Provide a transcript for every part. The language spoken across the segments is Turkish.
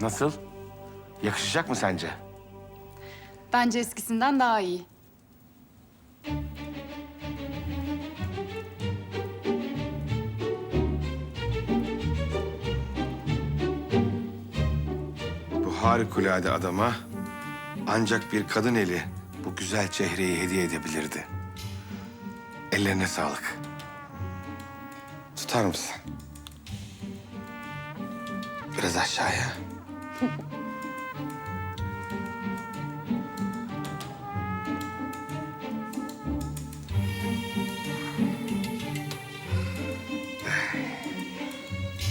Nasıl? Yakışacak mı sence? Bence eskisinden daha iyi. Bu harikulade adama ancak bir kadın eli bu güzel çehreyi hediye edebilirdi. Ellerine sağlık. Tutar mısın? Biraz aşağıya.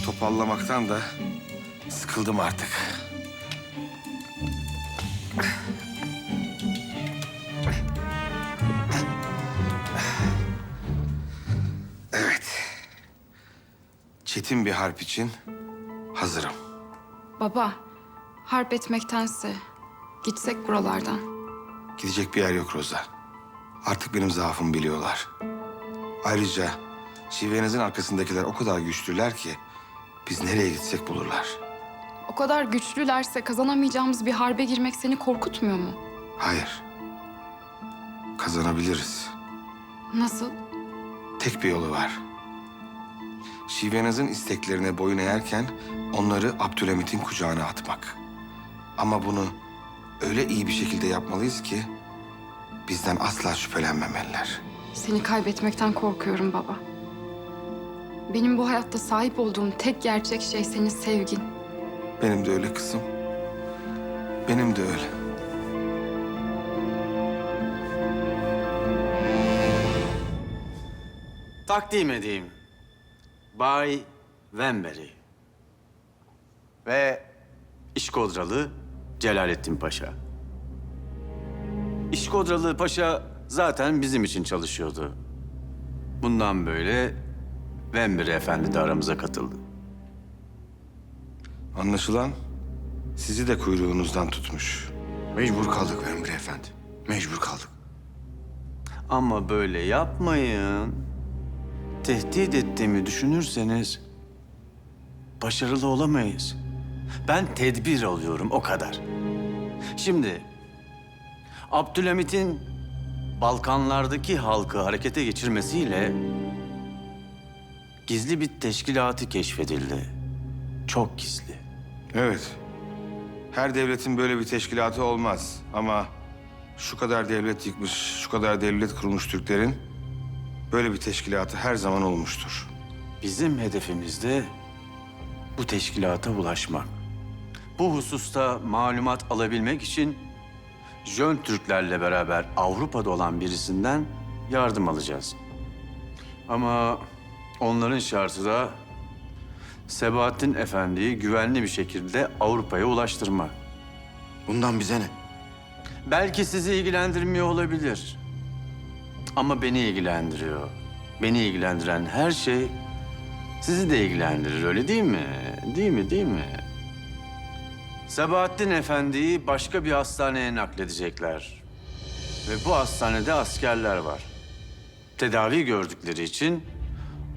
Topallamaktan da sıkıldım artık. Evet. Çetin bir harp için hazırım. Baba, harp etmektense gitsek buralardan. Gidecek bir yer yok Roza. Artık benim zaafımı biliyorlar. Ayrıca şivenizin arkasındakiler o kadar güçlüler ki biz nereye gitsek bulurlar. O kadar güçlülerse kazanamayacağımız bir harbe girmek seni korkutmuyor mu? Hayır. Kazanabiliriz. Nasıl? Tek bir yolu var. Şivenaz'ın isteklerine boyun eğerken onları Abdülhamit'in kucağına atmak. Ama bunu öyle iyi bir şekilde yapmalıyız ki bizden asla şüphelenmemeliler. Seni kaybetmekten korkuyorum baba. Benim bu hayatta sahip olduğum tek gerçek şey senin sevgin. Benim de öyle kızım. Benim de öyle. Takdim edeyim. Bay Vemberi. Ve İşkodralı Celalettin Paşa. İşkodralı Paşa zaten bizim için çalışıyordu. Bundan böyle Vemberi Efendi de aramıza katıldı. Anlaşılan sizi de kuyruğunuzdan tutmuş. Mecbur kaldık Emre Efendi. Mecbur kaldık. Ama böyle yapmayın. Tehdit ettiğimi düşünürseniz başarılı olamayız. Ben tedbir alıyorum o kadar. Şimdi Abdülhamit'in Balkanlardaki halkı harekete geçirmesiyle gizli bir teşkilatı keşfedildi. Çok gizli. Evet. Her devletin böyle bir teşkilatı olmaz ama şu kadar devlet yıkmış, şu kadar devlet kurmuş Türklerin böyle bir teşkilatı her zaman olmuştur. Bizim hedefimiz de bu teşkilata ulaşmak. Bu hususta malumat alabilmek için Jön Türklerle beraber Avrupa'da olan birisinden yardım alacağız. Ama onların şartı da Sebahattin Efendi'yi güvenli bir şekilde Avrupa'ya ulaştırmak. Bundan bize ne? Belki sizi ilgilendirmiyor olabilir. Ama beni ilgilendiriyor. Beni ilgilendiren her şey sizi de ilgilendirir öyle değil mi? Değil mi, değil mi? Sabahattin Efendi'yi başka bir hastaneye nakledecekler. Ve bu hastanede askerler var. Tedavi gördükleri için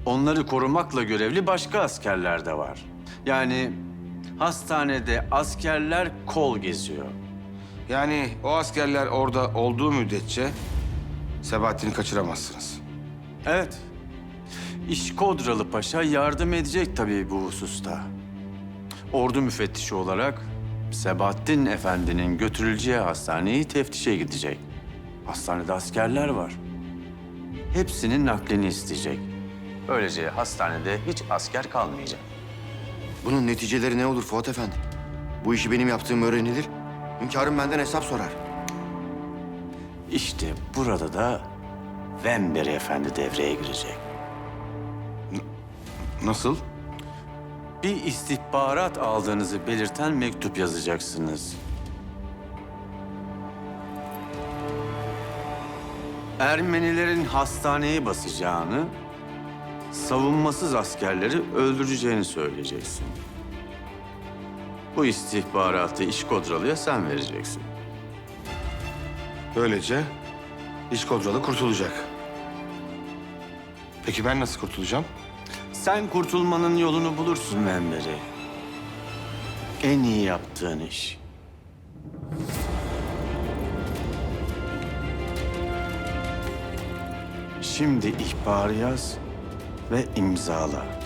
onları korumakla görevli başka askerler de var. Yani hastanede askerler kol geziyor. Yani o askerler orada olduğu müddetçe Sebahattin'i kaçıramazsınız. Evet. İşkodralı Paşa yardım edecek tabii bu hususta. Ordu müfettişi olarak Sebahattin Efendi'nin götürüleceği hastaneyi teftişe gidecek. Hastanede askerler var. Hepsinin naklini isteyecek. Böylece hastanede hiç asker kalmayacak. Bunun neticeleri ne olur Fuat Efendi? Bu işi benim yaptığım öğrenilir. Hünkârım benden hesap sorar. İşte burada da Vemberi Efendi devreye girecek. Nasıl? Bir istihbarat aldığınızı belirten mektup yazacaksınız. Ermenilerin hastaneyi basacağını, savunmasız askerleri öldüreceğini söyleyeceksin. Bu istihbaratı İşkodralı'ya sen vereceksin. Böylece İşkodralı kurtulacak. Peki ben nasıl kurtulacağım? Sen kurtulmanın yolunu bulursun Memberi. en iyi yaptığın iş. Şimdi ihbarı yaz ve imzala.